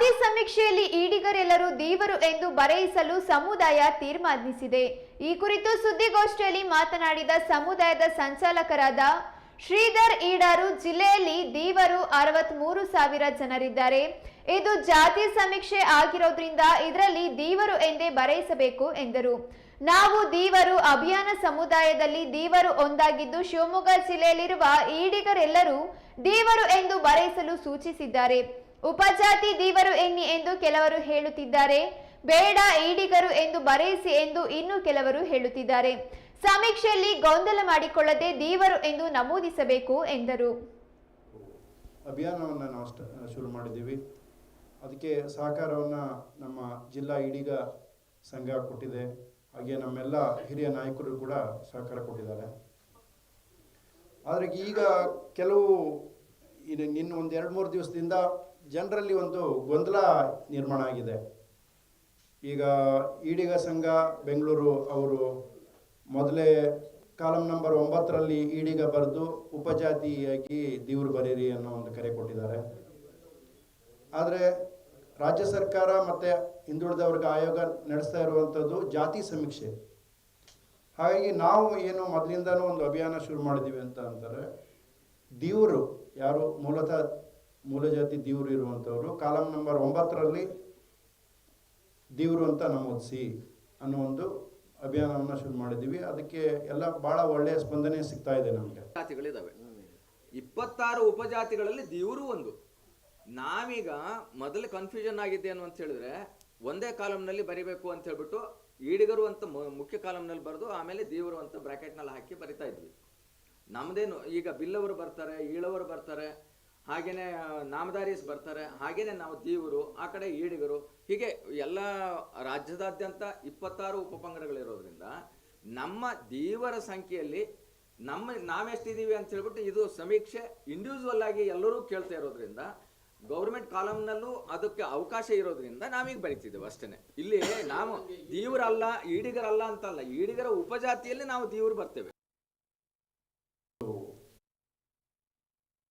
ಜಾತಿ ಸಮೀಕ್ಷೆಯಲ್ಲಿ ಈಡಿಗರೆಲ್ಲರೂ ದೇವರು ಎಂದು ಬರೆಯಿಸಲು ಸಮುದಾಯ ತೀರ್ಮಾನಿಸಿದೆ. ಈ ಕುರಿತು ಸುದ್ದಿಗೋಷ್ಠಿಯಲ್ಲಿ ಮಾತನಾಡಿದ ಸಮುದಾಯದ ಸಂಚಾಲಕರಾದ ಶ್ರೀಧರ್ ಈಡಾರು ಜಿಲ್ಲೆಯಲ್ಲಿ ದೇವರು ಅರವತ್ಮೂರು ಸಾವಿರ ಜನರಿದ್ದಾರೆ. ಇದು ಜಾತಿ ಸಮೀಕ್ಷೆ ಆಗಿರೋದ್ರಿಂದ ಇದರಲ್ಲಿ ದೇವರು ಎಂದೇ ಬರೆಯಿಸಬೇಕು ಎಂದರು. ನಾವು ದೇವರು ಅಭಿಯಾನ ಸಮುದಾಯದಲ್ಲಿ ದೇವರು ಒಂದಾಗಿದ್ದು ಶಿವಮೊಗ್ಗ ಜಿಲ್ಲೆಯಲ್ಲಿರುವ ಈಡಿಗರೆಲ್ಲರೂ ದೇವರು ಎಂದು ಬರೆಯಿಸಲು ಸೂಚಿಸಿದ್ದಾರೆ. ಉಪಜಾತಿ ದೀವರು ಎನ್ನಿ ಎಂದು ಕೆಲವರು ಹೇಳುತ್ತಿದ್ದಾರೆ. ಬೇಡ ಈಡಿಗರು ಎಂದು ಬರೆಯಿಸಿ ಎಂದು ಇನ್ನು ಕೆಲವರು ಹೇಳುತ್ತಿದ್ದಾರೆ. ಸಮೀಕ್ಷೆಯಲ್ಲಿ ಗೊಂದಲ ಮಾಡಿಕೊಳ್ಳದೆ ದೀವರು ಎಂದು ನಮೂದಿಸಬೇಕು ಎಂದರು. ಅಭಿಯಾನವನ್ನು ನಾವು ಶುರು ಮಾಡಿದ್ದೀವಿ. ಅದಕ್ಕೆ ಸಹಕಾರವನ್ನು ನಮ್ಮ ಜಿಲ್ಲಾ ಈಡಿಗ ಸಂಘ ಕೊಟ್ಟಿದೆ. ಹಾಗೆ ನಮ್ಮೆಲ್ಲ ಹಿರಿಯ ನಾಯಕರು ಕೂಡ ಸಹಕಾರ ಕೊಟ್ಟಿದ್ದಾರೆ. ಆದರೆ ಈಗ ಕೆಲವು, ಇನ್ನು ಇನ್ನು ಒಂದು ಎರಡು ಮೂರು ದಿವಸದಿಂದ ಜನರಲ್ಲಿ ಒಂದು ಗೊಂದಲ ನಿರ್ಮಾಣ ಆಗಿದೆ. ಈಗ ಈಡಿಗ ಸಂಘ, ಬೆಂಗಳೂರು ಅವರು ಮೊದಲೇ ಕಾಲಂ ನಂಬರ್ ಒಂಬತ್ತರಲ್ಲಿ ಈಡಿಗ ಬರೆದು ಉಪಜಾತಿಯಾಗಿ ದೇವ್ರು ಬರೀರಿ ಅನ್ನೋ ಒಂದು ಕರೆ ಕೊಟ್ಟಿದ್ದಾರೆ. ಆದರೆ ರಾಜ್ಯ ಸರ್ಕಾರ ಮತ್ತು ಹಿಂದುಳಿದ ವರ್ಗ ಆಯೋಗ ನಡೆಸ್ತಾ ಇರುವಂಥದ್ದು ಜಾತಿ ಸಮೀಕ್ಷೆ. ಹಾಗಾಗಿ ನಾವು ಏನು ಮೊದಲಿಂದನೂ ಒಂದು ಅಭಿಯಾನ ಶುರು ಮಾಡಿದ್ದೀವಿ ಅಂತ ಅಂತಾರೆ, ದೇವರು ಯಾರು ಮೂಲತಃ ಮೂಲ ಜಾತಿ ದೇವರು ಇರುವಂಥವ್ರು, ಕಾಲಂ ನಂಬರ್ ಒಂಬತ್ತರಲ್ಲಿ ದೇವರು ಅಂತ ನಮೂದಿಸಿ ಅನ್ನೋ ಒಂದು ಅಭಿಯಾನವನ್ನು ಶುರು ಮಾಡಿದ್ದೀವಿ. ಅದಕ್ಕೆ ಎಲ್ಲ ಭಾಳ ಒಳ್ಳೆಯ ಸ್ಪಂದನೆ ಸಿಗ್ತಾ ಇದೆ ನಮಗೆ. ಜಾತಿಗಳಿದ್ದಾವೆ ಇಪ್ಪತ್ತಾರು ಉಪಜಾತಿಗಳಲ್ಲಿ ದೇವರು ಒಂದು. ನಾವೀಗ ಮೊದಲು ಕನ್ಫ್ಯೂಷನ್ ಆಗಿದ್ದೇನು ಅಂತ ಹೇಳಿದ್ರೆ ಒಂದೇ ಕಾಲಂನಲ್ಲಿ ಬರಿಬೇಕು ಅಂತ ಹೇಳ್ಬಿಟ್ಟು ಈಡಿಗರು ಅಂತ ಮುಖ್ಯ ಕಾಲಂನಲ್ಲಿ ಬರೆದು ಆಮೇಲೆ ದೇವರು ಅಂತ ಬ್ರಾಕೆಟ್ನಲ್ಲಿ ಹಾಕಿ ಬರಿತಾ ಇದ್ವಿ. ನಮ್ದೇನು, ಈಗ ಬಿಲ್ಲವರು ಬರ್ತಾರೆ, ಈಳವರು ಬರ್ತಾರೆ ಹಾಗೇನೆ ನಾಮಧಾರೀಸ್ ಬರ್ತಾರೆ, ಹಾಗೇನೆ ನಾವು ದೇವರು, ಆ ಕಡೆ ಈಡಿಗರು ಹೀಗೆ ಎಲ್ಲ ರಾಜ್ಯದಾದ್ಯಂತ ಇಪ್ಪತ್ತಾರು ಉಪಪಂಗಡಗಳಿರೋದ್ರಿಂದ ನಮ್ಮ ದೇವರ ಸಂಖ್ಯೆಯಲ್ಲಿ ನಮ್ಮ, ನಾವೆಷ್ಟಿದ್ದೀವಿ ಅಂತ ಹೇಳ್ಬಿಟ್ಟು ಇದು ಸಮೀಕ್ಷೆ ಇಂಡಿವಿಜುವಲ್ ಆಗಿ ಎಲ್ಲರೂ ಕೇಳ್ತಾ ಇರೋದ್ರಿಂದ ಗೌರ್ಮೆಂಟ್ ಕಾಲಮ್ನಲ್ಲೂ ಅದಕ್ಕೆ ಅವಕಾಶ ಇರೋದ್ರಿಂದ ನಾವೀಗ ಬರಿತಿದ್ದೇವೆ ಅಷ್ಟೇ ಇಲ್ಲಿ ನಾವು ದೀವರಲ್ಲ ಈಡಿಗರಲ್ಲ ಅಂತಲ್ಲ ಈಡಿಗರ ಉಪಜಾತಿಯಲ್ಲಿ ನಾವು ದೇವರು ಬರ್ತೇವೆ.